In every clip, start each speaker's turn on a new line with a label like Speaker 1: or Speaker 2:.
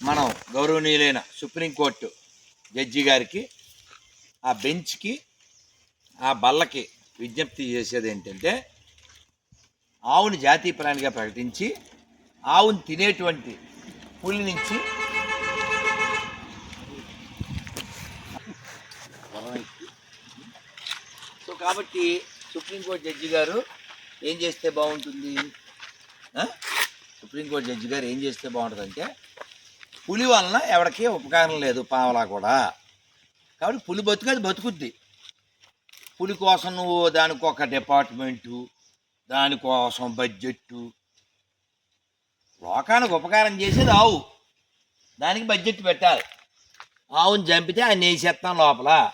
Speaker 1: మనం గౌరవనీయులైన supreme court judge గారికి ఆ బెంచ్కి ఆ బల్లకి విజ్ఞప్తి చేసేది ఏంటంటే ఆవుని జాతీయ ప్రాణిగా ప్రకటించి ఆవుని తినేటువంటి పులి నుంచి సో కాబట్టి సుప్రీంకోర్టు జడ్జి గారు ఏం చేస్తే బాగుంటుంది? సుప్రీంకోర్టు జడ్జి గారు ఏం చేస్తే బాగుంటుందంటే పులి వలన ఎవరికి ఉపకారం లేదు పావలా కూడా. కాబట్టి పులి బతుకు అది బతుకుద్ది. పులి కోసం నువ్వు దానికి ఒక డిపార్ట్మెంటు దానికోసం బడ్జెట్టు. లోకానికి ఉపకారం చేసేది ఆవు. దానికి బడ్జెట్ పెట్టాలి. ఆవుని చంపితే ఆయన వేసేస్తాం లోపల.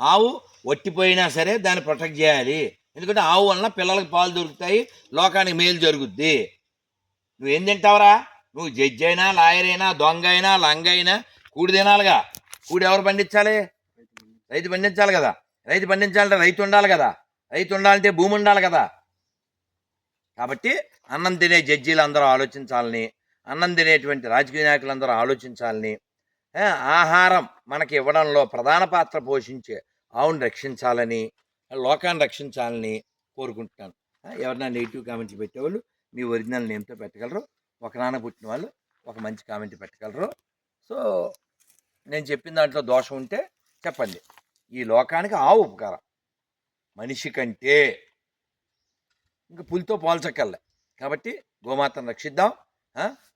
Speaker 1: ఆవు ఒట్టిపోయినా సరే దాన్ని ప్రొటెక్ట్ చేయాలి. ఎందుకంటే ఆవు వలన పిల్లలకు పాలు దొరుకుతాయి లోకానికి మేలు జరుగుద్ది. నువ్వేం తింటావురా? నువ్వు జడ్జి అయినా లాయర్ అయినా దొంగ అయినా లంగ అయినా కూడి తినాలిగా. కూడి ఎవరు పండించాలి? రైతు పండించాలి కదా. రైతు పండించాలంటే రైతు ఉండాలి కదా. రైతు ఉండాలంటే భూమి ఉండాలి కదా. కాబట్టి అన్నం తినే జడ్జీలు అందరూ ఆలోచించాలని అన్నం తినేటువంటి రాజకీయ నాయకులందరూ ఆలోచించాలని ఆహారం మనకి ఇవ్వడంలో ప్రధాన పాత్ర పోషించే ఆవును రక్షించాలని లోకాన్ని రక్షించాలని కోరుకుంటున్నాను. ఎవరైనా నెగిటివ్ కామెంట్స్ పెట్టేవాళ్ళు మీ ఒరిజినల్ నేమ్తో పెట్టగలరు. ఒక నాన్న పుట్టిన వాళ్ళు ఒక మంచి కామెంట్ పెట్టగలరు. సో నేను చెప్పిన దాంట్లో దోషం ఉంటే చెప్పండి. ఈ లోకానికి ఆవు ఉపకారం. మనిషి కంటే ఇంకా పులితో పోల్చక్కర్లే. కాబట్టి గోమాతను రక్షిద్దాం.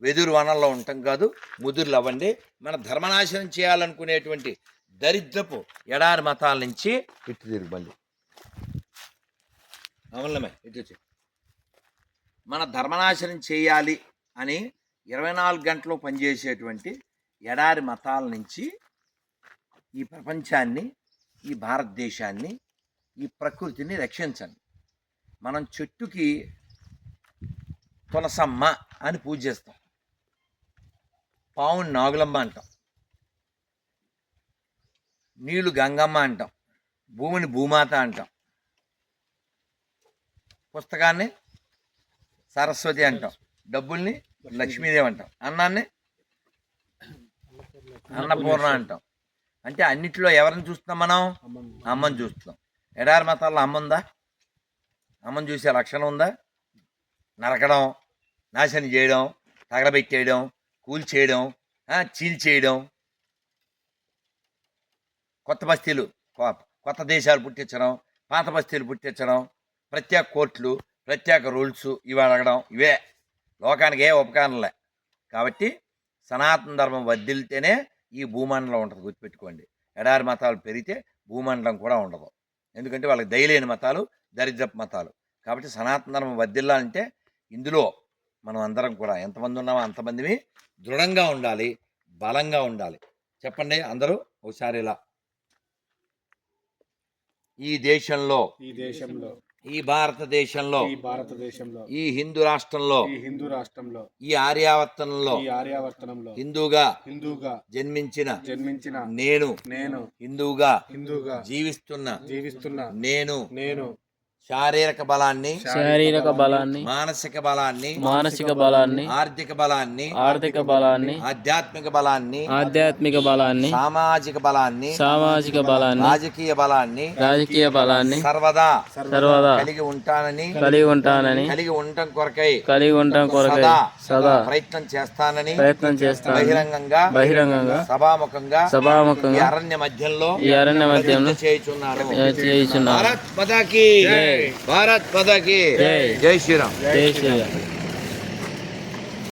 Speaker 1: వెదురు వనంలో ఉండటం కాదు ముదురులు అవ్వండి మన ధర్మనాశనం చేయాలనుకునేటువంటి దరిద్రపు ఎడారి మతాల నుంచి ఇటు తిరుగుబండి అవునమే ఇటు మన ధర్మనాశనం చేయాలి అని ఇరవై నాలుగు గంటలు పనిచేసేటువంటి ఎడారి మతాల నుంచి ఈ ప్రపంచాన్ని ఈ భారతదేశాన్ని ఈ ప్రకృతిని రక్షించండి. మనం చెట్టుకి తులసమ్మ అని పూజ చేస్తాం. పావుని నాగులమ్మ అంటాం. నీళ్ళు గంగమ్మ అంటాం. భూమిని భూమాత అంటాం. పుస్తకాన్ని సరస్వతి అంటాం. డబ్బుల్ని లక్ష్మీదేవి. అంటాం. అన్నాన్ని అన్నపూర్ణ అంటాం. అంటే అన్నిటిలో ఎవరిని చూస్తున్నాం మనం? అమ్మని. చూస్తున్నాం. ఎడారి మతాల్లో అమ్మ ఉందా? అమ్మని చూసే లక్షణం ఉందా? నరకడం నాశనం చేయడం తగలబెట్టేయడం కూల్చేయడం చీల్చేయడం. కొత్త బస్తీలు కొత్త దేశాలు పుట్టించడం పాత బస్తీలు పుట్టించడం ప్రత్యేక కోర్టులు ప్రత్యేక రూల్స్ ఇవి అడగడం ఇవే. లోకానికి ఏ ఉపకారంలే కాబట్టి సనాతన ధర్మం వదిలితేనే ఈ భూమండలం ఉంటుంది గుర్తుపెట్టుకోండి. ఎడారి మతాలు పెరిగితే భూమండలం కూడా ఉండదు. ఎందుకంటే వాళ్ళకి దయలేని మతాలు దరిద్రపు మతాలు. కాబట్టి సనాతన ధర్మం వర్ధిల్లాలంటే ఇందులో మనం అందరం కూడా ఎంతమంది ఉన్నామో అంతమందివి దృఢంగా ఉండాలి బలంగా ఉండాలి. చెప్పండి అందరూ ఒకసారి ఇలా. ఈ దేశంలో
Speaker 2: ఈ దేశంలో
Speaker 1: ఈ భారతదేశంలో
Speaker 2: ఈ భారతదేశంలో
Speaker 1: ఈ హిందూ రాష్ట్రంలో
Speaker 2: ఈ హిందూ రాష్ట్రంలో
Speaker 1: ఈ ఆర్యావర్తనంలో
Speaker 2: ఈ ఆర్యావర్తనంలో
Speaker 1: హిందూగా
Speaker 2: హిందూగా
Speaker 1: జన్మించిన
Speaker 2: జన్మించిన
Speaker 1: నేను
Speaker 2: నేను
Speaker 1: హిందూగా
Speaker 2: హిందూగా
Speaker 1: జీవిస్తున్న
Speaker 2: జీవిస్తున్న
Speaker 1: నేను
Speaker 2: నేను
Speaker 1: శారీరక బలాన్ని
Speaker 3: శారీరక బలాన్ని
Speaker 1: మానసిక బలాన్ని
Speaker 3: మానసిక బలాన్ని
Speaker 1: ఆర్థిక బలాన్ని
Speaker 3: ఆర్థిక బలాన్ని
Speaker 1: ఆధ్యాత్మిక బలాన్ని
Speaker 3: ఆధ్యాత్మిక బలాన్ని
Speaker 1: సామాజిక బలాన్ని
Speaker 3: సామాజిక బలాన్ని
Speaker 1: రాజకీయ బలాన్ని
Speaker 3: రాజకీయ బలాన్ని
Speaker 1: సర్వదా
Speaker 3: సర్వదా
Speaker 1: కలిగి ఉంటానని
Speaker 3: కలిగి ఉంటానని
Speaker 1: కలిగి ఉండటం కొరకై
Speaker 3: కలిగి ఉండటం కొరకై
Speaker 1: సదా ప్రయత్నం చేస్తానని
Speaker 3: ప్రయత్నం చేస్తాను
Speaker 1: బహిరంగంగా
Speaker 3: బహిరంగంగా
Speaker 1: సభాముఖంగా
Speaker 3: సభాముఖంగా
Speaker 1: అరణ్య మధ్యంలో
Speaker 3: ఈ అరణ్య మధ్యంలో
Speaker 1: చేయుచున్నాను
Speaker 3: చేయుచున్నాను
Speaker 1: భారత్ భారత్ పదాకి జై. శ్రీరామ్.
Speaker 3: జై శ్రీరామ్.